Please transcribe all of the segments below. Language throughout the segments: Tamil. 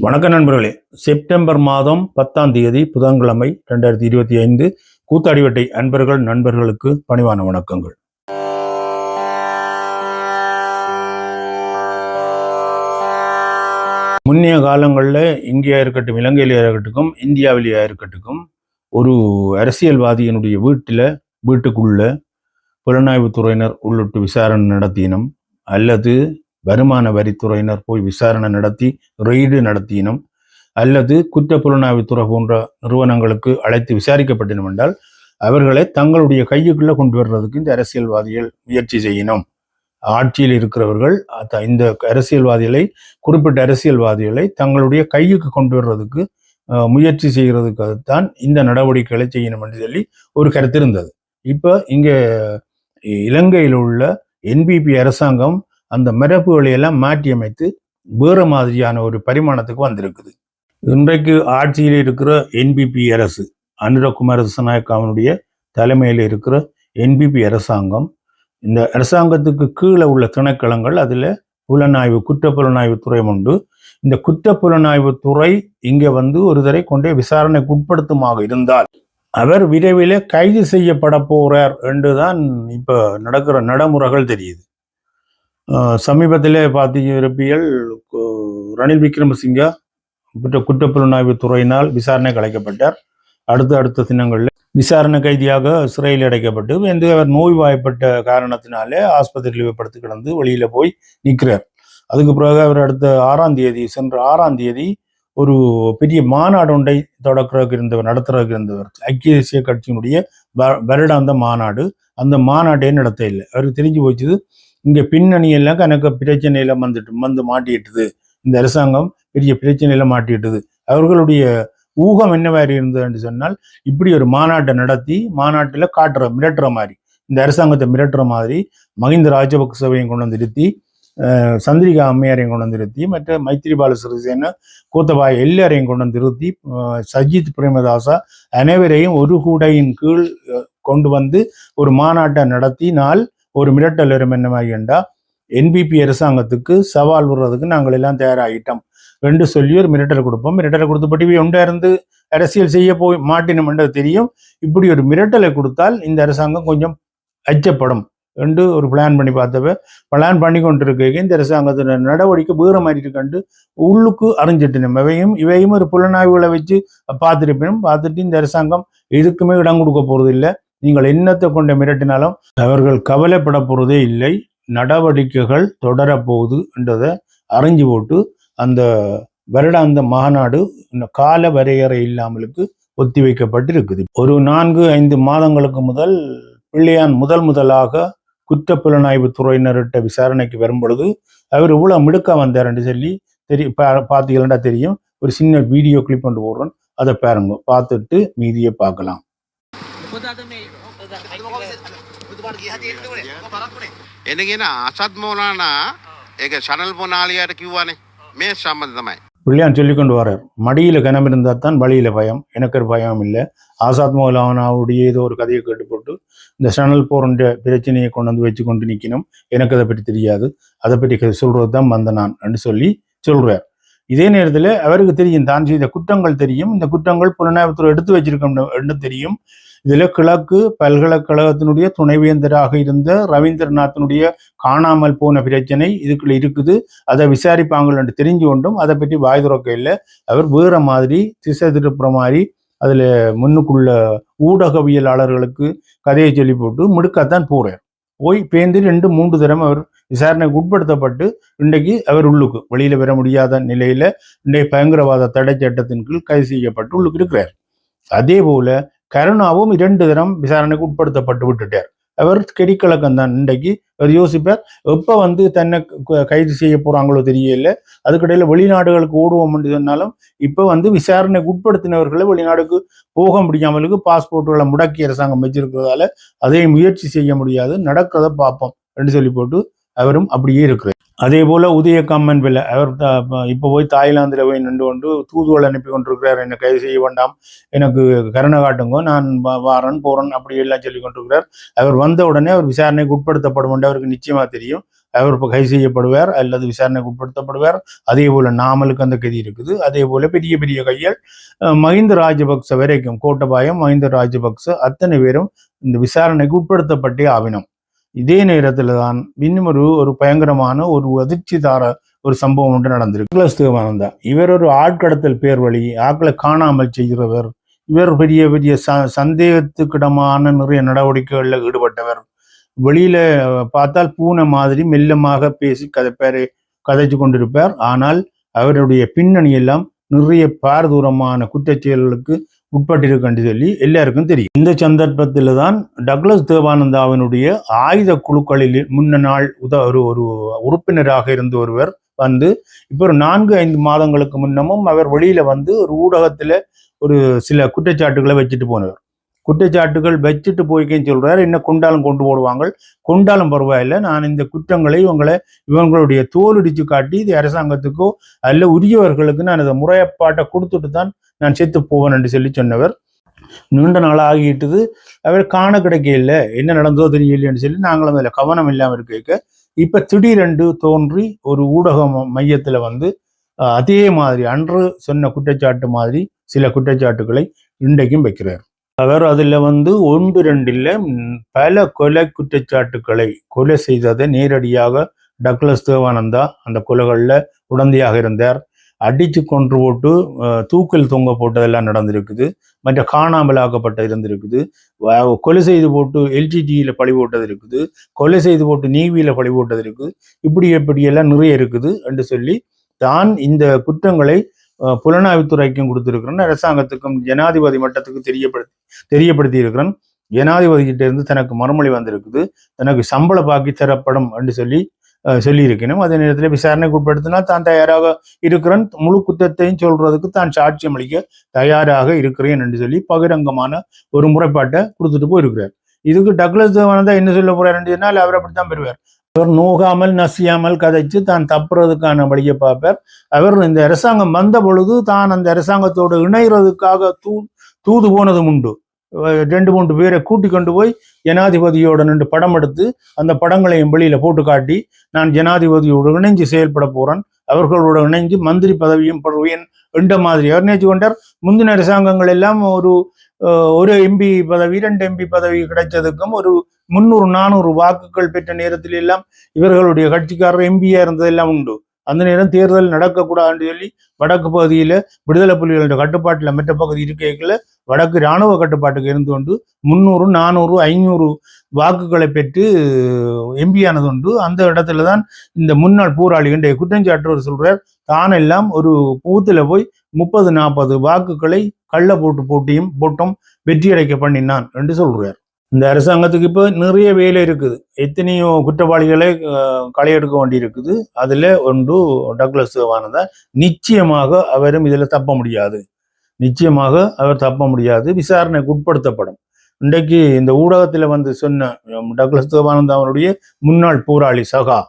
வணக்கம் நண்பர்களே. செப்டம்பர் மாதம் பத்தாம் தேதி புதன்கிழமை ரெண்டாயிரத்தி இருபத்தி ஐந்து கூத்தாடிவட்டை அன்பர்கள் நண்பர்களுக்கு பணிவான வணக்கங்கள். முன்னைய காலங்களில் இந்தியா இருக்கட்டும் இலங்கையிலேயே இருக்கட்டும் இந்தியாவிலேயா இருக்கட்டும் ஒரு அரசியல்வாதியினுடைய வீட்டில் வீட்டுக்குள்ள புலனாய்வு துறையினர் உள்ளிட்டு விசாரணை நடத்தினும். அல்லது வருமான வரித்துறையினர் போய் விசாரணை நடத்தி ரெய்டு நடத்தினோம் அல்லது குற்ற புலனாய்வுத்துறை போன்ற நிறுவனங்களுக்கு அழைத்து விசாரிக்கப்பட்டினம் என்றால் அவர்களை தங்களுடைய கையுக்குள்ளே கொண்டு வர்றதுக்கு இந்த அரசியல்வாதிகள் முயற்சி செய்யணும் ஆட்சியில் இருக்கிறவர்கள் இந்த அரசியல்வாதிகளை குறிப்பிட்ட அரசியல்வாதிகளை தங்களுடைய கையுக்கு கொண்டு வர்றதுக்கு அஹ், முயற்சி செய்கிறதுக்காகத்தான் இந்த நடவடிக்கைகளை செய்யணும் என்று சொல்லி ஒரு கருத்து இருந்தது. இப்போ இங்க இலங்கையில் உள்ள என்பிபி அரசாங்கம் அந்த மரபுகளை எல்லாம் மாற்றியமைத்து வேறு மாதிரியான ஒரு பரிமாணத்துக்கு வந்திருக்குது. இன்றைக்கு ஆட்சியில் இருக்கிற என்பிபி அரசு அனுரகுமார திசநாயக்காவினுடைய தலைமையில் இருக்கிற என்பிபி அரசாங்கம் இந்த அரசாங்கத்துக்கு கீழே உள்ள திணைக்களங்கள் அதில் புலனாய்வு குற்றப்புலனாய்வு துறை உண்டு. இந்த குற்றப்புலனாய்வு துறை இங்கே வந்து ஒரு தரை கொண்டே விசாரணைக்கு உட்படுத்துமாக இருந்தால் அவர் விரைவில் கைது செய்யப்பட போறார் என்றுதான் இப்போ நடக்கிற நடைமுறைகள் தெரியுது. சமீபத்திலே பார்த்தீங்க இருப்பியல் ரணில் விக்ரமசிங்கா குற்ற குற்றப்புலனாய்வு துறையினால் விசாரணைக்கு அழைக்கப்பட்டார் அடுத்த அடுத்த தினங்களில் விசாரணை கைதியாக சிறையில் அடைக்கப்பட்டு வந்து அவர் நோய்வாய்ப்பட்ட காரணத்தினாலே ஆஸ்பத்திரியில் படுத்து கிடந்து வெளியில போய் நிற்கிறார் அதுக்கு பிறகு அவர் அடுத்த ஆறாம் தேதி சென்ற ஆறாம் தேதி ஒரு பெரிய மாநாடு ஒன்றை தொடக்கிறதுக்கு இருந்தவர் நடத்துறதுக்கு இருந்தவர். ஐக்கிய தேசிய கட்சியினுடைய வருடாந்த மாநாடு. அந்த மாநாட்டே நடத்த இல்லை அவருக்கு தெரிஞ்சு போச்சு இங்கே பின்னணியெல்லாம் கணக்கு பிரச்சனையில் வந்துட்டு வந்து மாட்டிட்டுது இந்த அரசாங்கம் பெரிய பிரச்சனையில் மாட்டிட்டுது அவர்களுடைய ஊகம் என்ன மாதிரி இருந்ததுன்னு சொன்னால் இப்படி ஒரு மாநாட்டை நடத்தி மாநாட்டில் காட்டுற மிரட்டுற மாதிரி இந்த அரசாங்கத்தை மிரட்டுற மாதிரி மஹிந்த ராஜபக்சவையும் கொண்டு வந்து நிறுத்தி சந்திரிகா அம்மையாரையும் கொண்டு வந்து நிறுத்தி மற்ற மைத்திரிபால சிறிசேன கூத்தபாய் எல்லாரையும் கொண்டு வந்து நிறுத்தி சஜித் பிரேமதாசா அனைவரையும் ஒரு கூடையின் கீழ் கொண்டு வந்து ஒரு மாநாட்டை நடத்தினால் ஒரு மிரட்டல் வரும் என்ன மாதிரி என்றா என்பிபி அரசாங்கத்துக்கு சவால் விடுறதுக்கு நாங்கள் எல்லாம் தயாராகிட்டோம் ரெண்டு சொல்லி ஒரு மிரட்டல் கொடுப்போம். மிரட்டலை கொடுத்தபடி உண்டா இருந்து அரசியல் செய்ய போய் மாட்டினோம் என்றது தெரியும். இப்படி ஒரு மிரட்டலை கொடுத்தால் இந்த அரசாங்கம் கொஞ்சம் அச்சப்படும் என்று ஒரு பிளான் பண்ணி பார்த்தவ பிளான் பண்ணி கொண்டிருக்க இந்த அரசாங்கத்தோட நடவடிக்கை வேறு மாதிரி இருக்கண்டு உள்ளுக்கு அறிஞ்சிட்டினோம். இவையும் இவையும் ஒரு புலனாய்வுகளை வச்சு பார்த்துருப்பினும் பார்த்துட்டு இந்த அரசாங்கம் எதுக்குமே இடம் கொடுக்க போறது இல்லை நீங்கள் என்னத்தை கொண்டு மிரட்டினாலும் அவர்கள் கவலைப்பட போறதே இல்லை. நடவடிக்கைகள் தொடரப்போகுது என்றதை அறிஞ்சு போட்டு அந்த வருடாந்த மாநாடு கால வரையறை இல்லாமலுக்கு ஒத்தி வைக்கப்பட்டிருக்குது. ஒரு நான்கு ஐந்து மாதங்களுக்கு முதல் பிள்ளையான் முதல் முதலாக குற்ற புலனாய்வு துறையினர்கிட்ட விசாரணைக்கு வரும் பொழுது அவர் இவ்வளோ மிடுக்க வந்தார்ன்னு சொல்லி தெரிய பா- பார்த்தீங்கன்னா தெரியும். ஒரு சின்ன வீடியோ கிளிப் கொண்டு போடுறோம். அதை பாருங்க. பார்த்துட்டு மீதியை பார்க்கலாம். මොකද මේ එනගෙන අසත් මෝනානා ඒක ශනල් පොනාලියට කිව්වනේ මේ සම්බන්ධ තමයි. பிள்ளையான் சொல்லி கொண்டு வர்றார் மடியில கனம் இருந்தால் தான் வழியில பயம் எனக்கு ஒரு பயம் இல்லை ஆசாத் மௌலானாவுடைய ஏதோ ஒரு கதையை கேட்டு போட்டு இந்த சனல் போன்ற பிரச்சனையை கொண்டு வந்து வச்சு கொண்டு நிற்கணும் எனக்கு அதை பற்றி தெரியாது அதை பற்றி க- சொல்றது தான் வந்த நான் என்று சொல்லி சொல்றார் இதே நேரத்தில் அவருக்கு தெரியும் தான் செய்த குற்றங்கள் தெரியும் இந்த குற்றங்கள் புலனாய்வுத்துறை எடுத்து வச்சிருக்கோம் என்று தெரியும் இதில் கிழக்கு பல்கலைக்கழகத்தினுடைய துணைவேந்தராக இருந்த ரவீந்திரநாத்தினுடைய காணாமல் போன பிரச்சனை இதுக்குள்ள இருக்குது. அதை விசாரிப்பாங்கள் என்று தெரிஞ்சு கொண்டும் அதை பற்றி வாய் துறக்க இல்லை. அவர் வேற மாதிரி திசை திருப்புற மாதிரி அதில் முன்னுக்குள்ள ஊடகவியலாளர்களுக்கு கதையை சொல்லி போட்டு முடுக்கத்தான் போகிறார் போய் பேந்து ரெண்டு மூன்று தரம் அவர் விசாரணைக்கு உட்படுத்தப்பட்டு இன்றைக்கு அவர் உள்ளுக்கு வெளியில் வர முடியாத நிலையில் இன்றைய பயங்கரவாத தடை சட்டத்தின் கீழ் கைது செய்யப்பட்டு உள்ளுக்கு இருக்கிறார். அதே போல கருணாவும் இரண்டு தினம் விசாரணைக்கு உட்படுத்தப்பட்டு விட்டுட்டார். அவர் கெடிக்கலக்கம் தான் இன்றைக்கு. அவர் யோசிப்பார் எப்போ வந்து தன்னை க- கைது செய்ய போறாங்களோ தெரியல. அதுக்கிடையில வெளிநாடுகளுக்கு ஓடுவோம் சொன்னாலும் இப்ப வந்து விசாரணைக்கு உட்படுத்தினவர்களை வெளிநாடுக்கு போக முடியாமலுக்கு பாஸ்போர்ட்டுகளை முடக்கி அரசாங்கம் வச்சிருக்கிறதால அதை முயற்சி செய்ய முடியாது. நடக்கிறத பார்ப்போம் ரெண்டு சொல்லி போட்டு அவரும் அப்படியே இருக்கிறார். அதே போல உதய கம்மன் பிள்ளை அவர் இப்போ போய் தாய்லாந்தில் போய் நின்று கொண்டு தூதுவள் அனுப்பி கொண்டிருக்கிறார். என்னை கைது செய்ய வேண்டாம் எனக்கு கருணை காட்டுங்க நான் வாரன் போறேன் அப்படி எல்லாம் சொல்லி கொண்டிருக்கிறார். அவர் வந்த உடனே அவர் விசாரணைக்கு உட்படுத்தப்படும் என்று அவருக்கு நிச்சயமா தெரியும். அவர் இப்போ கைது செய்யப்படுவார் அல்லது விசாரணைக்கு உட்படுத்தப்படுவார். அதே போல நாமலுக்கு அந்த கதி இருக்குது. அதே போல பெரிய பெரிய கைகள் மஹிந்த ராஜபக்ச வரைக்கும் கோட்டபாயம் மஹிந்த ராஜபக்ச அத்தனை பேரும் இந்த விசாரணைக்கு உட்படுத்தப்பட்டே ஆவினம். இதே நேரத்துல தான் இன்னும் ஒரு பயங்கரமான ஒரு அதிர்ச்சி தார ஒரு சம்பவம் ஒன்று நடந்திருக்கு. நிக்கோலஸ் இவர் ஒரு ஆட்கடத்தல் பேர் வழி ஆட்களை காணாமல் செய்கிறவர். இவர் பெரிய பெரிய ச சந்தேகத்துக்கிடமான நிறைய நடவடிக்கைகளில் ஈடுபட்டவர். வெளியில பார்த்தால் பூனை மாதிரி மெல்லமாக பேசி கதைப்பாரு கதைச்சு கொண்டிருப்பார். ஆனால் அவருடைய பின்னணி எல்லாம் நிறைய பாரதூரமான குற்றச்செயல்களுக்கு உட்பட்டிருக்கேன் சொல்லி எல்லாருக்கும் தெரியும். இந்த சந்தர்ப்பத்தில் தான் டக்ளஸ் தேவானந்தாவினுடைய ஆயுத குழுக்களில் முன்ன நாள் உத ஒரு ஒரு உறுப்பினராக இருந்த ஒருவர் வந்து இப்போ ஒரு நான்கு ஐந்து மாதங்களுக்கு முன்னமும் அவர் வெளியில வந்து ஒரு ஊடகத்துல ஒரு சில குற்றச்சாட்டுகளை வச்சுட்டு போனவர். குற்றச்சாட்டுகள் வச்சுட்டு போய்க்கேன்னு சொல்றாரு. என்ன கொண்டாலும் கொண்டு போடுவாங்க. கொண்டாலும் பரவாயில்லை. நான் இந்த குற்றங்களை இவங்களை இவங்களுடைய தோலடிச்சு காட்டி இது அரசாங்கத்துக்கோ அல்ல உரியவர்களுக்கு நான் இதை முறையப்பாட்டை கொடுத்துட்டு தான் நான் செத்து போவேன் என்று சொல்லி சொன்னவர். நீண்ட நாள் ஆகிட்டுது அவர் காண கிடைக்கல என்ன நடந்தோ தெரியலைன்னு சொல்லி நாங்களும் அதில் கவனம் இல்லாமல் இருக்க இப்ப திடீரென்று தோன்றி ஒரு ஊடக மையத்தில் மையத்துல வந்து அதே மாதிரி அன்று சொன்ன குற்றச்சாட்டு மாதிரி சில குற்றச்சாட்டுகளை இன்றைக்கும் வைக்கிறார். அவர் அதில் வந்து ஒன்று ரெண்டில் பல கொலை குற்றச்சாட்டுக்களை கொலை செய்ததை நேரடியாக டக்ளஸ் தேவானந்தா அந்த கொலைகளில் உடந்தையாக இருந்தார். அடிச்சு கொன்று போட்டு தூக்கில் தொங்க போட்டதெல்லாம் நடந்திருக்குது. மற்ற காணாமல் ஆக்கப்பட்ட இருந்திருக்குது கொலை செய்து போட்டு எல்ஜிஜியில் பழி போட்டது இருக்குது. கொலை செய்து போட்டு நீவியில் பழி போட்டது இருக்குது. இப்படி இப்படியெல்லாம் நிறைய இருக்குது என்று சொல்லி தான் இந்த குற்றங்களை புலனாய்வுத்துறைக்கும் கொடுத்திருக்கிறேன் அரசாங்கத்துக்கும் ஜனாதிபதி மட்டத்துக்கு தெரியப்படுத்தி தெரியப்படுத்தி இருக்கிறேன் ஜனாதிபதி கிட்ட இருந்து தனக்கு மறுமொழி வந்திருக்குது. தனக்கு சம்பள பாக்கி தரப்படும் என்று சொல்லி சொல்லியிருக்கணும். அதே நேரத்தில் விசாரணைக்கு உட்படுத்தினா தான் தயாராக இருக்கிறேன் முழு குற்றத்தையும் சொல்றதுக்கு தான் சாட்சியம் அளிக்க தயாராக இருக்கிறேன் என்று சொல்லி பகிரங்கமான ஒரு முறைப்பாட்டை கொடுத்துட்டு போயிருக்கிறார். இதுக்கு டக்ளஸ் தேவானந்தா என்ன சொல்ல போறாருன்னு சொன்னால் அவர் அப்படித்தான் பெறுவார். அவர் நோகாமல் நசியாமல் கதைச்சு தான் தப்புறதுக்கான வழியை பார்ப்பார். அவர் இந்த அரசாங்கம் வந்த பொழுது தான் அந்த அரசாங்கத்தோடு இணைகிறதுக்காக தூ தூது போனதும் உண்டு. ரெண்டு மூன்று பேரை கூட்டி கொண்டு போய் ஜனாதிபதியோட நின்று படம் எடுத்து அந்த படங்களையும் வெளியில போட்டு காட்டி நான் ஜனாதிபதியோடு இணைஞ்சு செயல்பட போறேன். அவர்களோட இணைஞ்சு மந்திரி பதவியும் பெறுவேன் என்ற மாதிரி அவர் நினைச்சு கொண்டார். முந்தின அரசாங்கங்கள் எல்லாம் ஒரு ஒரு எம்பி பதவி இரண்டு எம்பி பதவி கிடைச்சதுக்கும் ஒரு முந்நூறு நானூறு வாக்குகள் பெற்ற நேரத்தில் எல்லாம் இவர்களுடைய கட்சிக்காரர் எம்பியா இருந்ததெல்லாம் உண்டு. அந்த நேரம் தேர்தல் நடக்கக்கூடாதுன்னு சொல்லி வடக்கு பகுதியில் விடுதலை புலிகளோட கட்டுப்பாட்டில் மற்ற பகுதி இருக்கைகளை வடக்கு இராணுவ கட்டுப்பாட்டுக்கு இருந்து கொண்டு முந்நூறு நானூறு ஐநூறு வாக்குகளை பெற்று எம்பி ஆனது உண்டு அந்த இடத்துல தான் இந்த முன்னாள் போராளி குற்றஞ்சாட்டு குற்றஞ்சாட்டுவர் சொல்றார் தானெல்லாம் ஒரு பூத்துல போய் முப்பது நாற்பது வாக்குகளை கள்ள போட்டு போட்டியும் போட்டும் வெற்றி அடைக்க பண்ணினான் என்று சொல்றார். இந்த அரசாங்கத்துக்கு இப்போ நிறைய வேலை இருக்குது. எத்தனையோ குற்றவாளிகளை களையெடுக்க வேண்டி இருக்குது அதுல ஒன்று டக்ளஸ் தேவானந்தா நிச்சயமாக அவரும் இதுல தப்ப முடியாது. நிச்சயமாக அவர் தப்ப முடியாது. விசாரணைக்கு உட்படுத்தப்படும். இன்றைக்கு இந்த ஊடகத்துல வந்து சொன்ன டக்ளஸ் தேவானந்த் அவனுடைய முன்னாள் போராளி சகா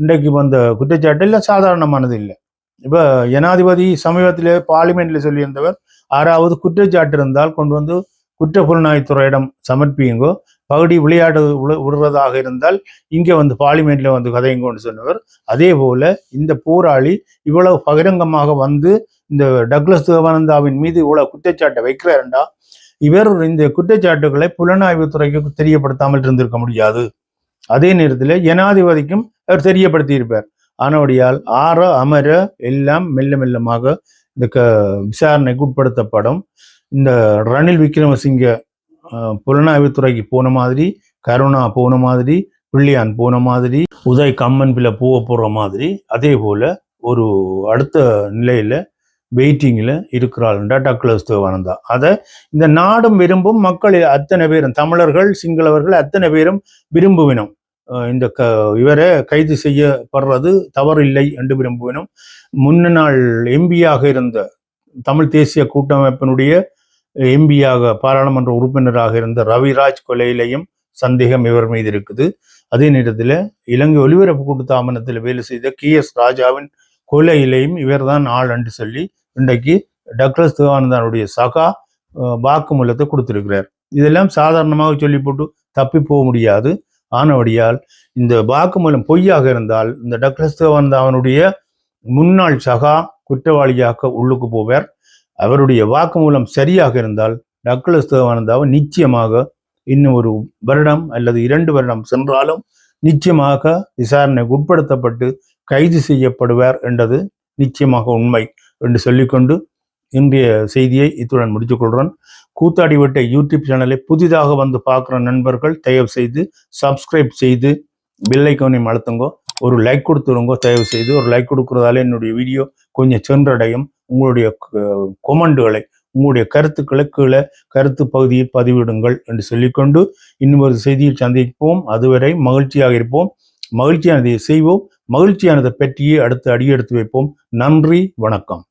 இன்றைக்கு வந்த குற்றச்சாட்டு இல்லை சாதாரணமானது இல்லை. இப்ப ஜனாதிபதி சமீபத்தில் பார்லிமெண்ட்டில் சொல்லியிருந்தவர் ஆறாவது குற்றச்சாட்டு இருந்தால் கொண்டு வந்து குற்ற புலனாய்த்துறையிடம் சமர்ப்பியுங்கோ பகுதி விளையாடு விடுறதாக இருந்தால் இங்கே வந்து பார்லிமெண்ட்டில் வந்து கதையுங்கோன்னு சொன்னவர். அதே போல இந்த போராளி இவ்வளவு பகிரங்கமாக வந்து இந்த டக்ளஸ் தேவானந்தாவின் மீது இவ்வளவு குற்றச்சாட்டை வைக்கிறாருண்டா? இவர் இந்த குற்றச்சாட்டுகளை புலனாய்வுத்துறைக்கு தெரியப்படுத்தாமல் இருந்திருக்க முடியாது. அதே நேரத்தில் ஜனாதிபதிக்கும் அவர் தெரியப்படுத்தி இருப்பார் ஆனபடியால் ஆற அமர எல்லாம் மெல்ல மெல்லமாக இந்த க விசாரணைக்கு உட்படுத்தப்படும். இந்த ரணில் விக்ரமசிங்க புலனாய்வுத்துறைக்கு போன மாதிரி கருணா போன மாதிரி பிள்ளையான் போன மாதிரி உதய் கம்மன் பிள்ளை போக போடுற மாதிரி அதே போல ஒரு அடுத்த நிலையில வெயிட்டிங்கில் இருக்கிறாள்ன்றா டக்ளஸ் தேவானந்தா. அதை இந்த நாடும் விரும்பும் மக்கள் அத்தனை பேரும் தமிழர்கள் சிங்களவர்கள் அத்தனை பேரும் விரும்புவினும் இந்த க இவரை கைது செய்யப்படுறது தவறில்லை என்று விரும்புவினும் முன்ன நாள் எம்பியாக இருந்த தமிழ் தேசிய கூட்டமைப்பினுடைய எம்பியாக பாராளுமன்ற உறுப்பினராக இருந்த ரவிராஜ் கொலையிலையும் சந்தேகம் இவர் மீது இருக்குது. அதே நேரத்தில் இலங்கை ஒலிபரப்பு கூட்டுத்தாபனத்தில் வேலை செய்த கே எஸ் ராஜாவின் கொலையிலையும் இவர்தான் ஆள் என்று சொல்லி இன்றைக்கு டக்ளஸ் தேவானந்தானுடைய சகா அஹ், வாக்குமூலத்தை கொடுத்திருக்கிறார். இதெல்லாம் சாதாரணமாக சொல்லி போட்டு தப்பி போக முடியாது. ஆனபடியால் இந்த வாக்குமூலம் பொய்யாக இருந்தால் இந்த டக்ளஸ் தேவானந்தாவனுடைய முன்னாள் சகா குற்றவாளியாக உள்ளுக்கு போவார். அவருடைய வாக்குமூலம் சரியாக இருந்தால் டக்ளஸ் தேவானந்தாவை நிச்சயமாக இன்னும் ஒரு வருடம் அல்லது இரண்டு வருடம் சென்றாலும் நிச்சயமாக விசாரணைக்கு உட்படுத்தப்பட்டு கைது செய்யப்படுவார் என்றது நிச்சயமாக உண்மை என்று சொல்லிக்கொண்டு இன்றைய செய்தியை இத்துடன் முடித்துக்கொள்கிறேன் கூத்தாடி விட்ட யூடியூப் சேனலை புதிதாக வந்து பார்க்குற நண்பர்கள் தயவு செய்து சப்ஸ்கிரைப் செய்து பெல் அழுத்துங்கோ. ஒரு லைக் கொடுத்துருங்கோ தயவு செய்து. ஒரு லைக் கொடுக்குறதால என்னுடைய வீடியோ கொஞ்சம் சென்றடையும். உங்களுடைய கொமெண்டுகளை உங்களுடைய கருத்துக்களை கீழே கருத்து பகுதியில் பதிவிடுங்கள் என்று சொல்லிக்கொண்டு இன்னும் ஒரு செய்தியில் சந்திப்போம். அதுவரை மகிழ்ச்சியாக இருப்போம். மகிழ்ச்சியானதை செய்வோம். மகிழ்ச்சியானதை பற்றியே அடுத்து அடியெடுத்து வைப்போம். நன்றி வணக்கம்.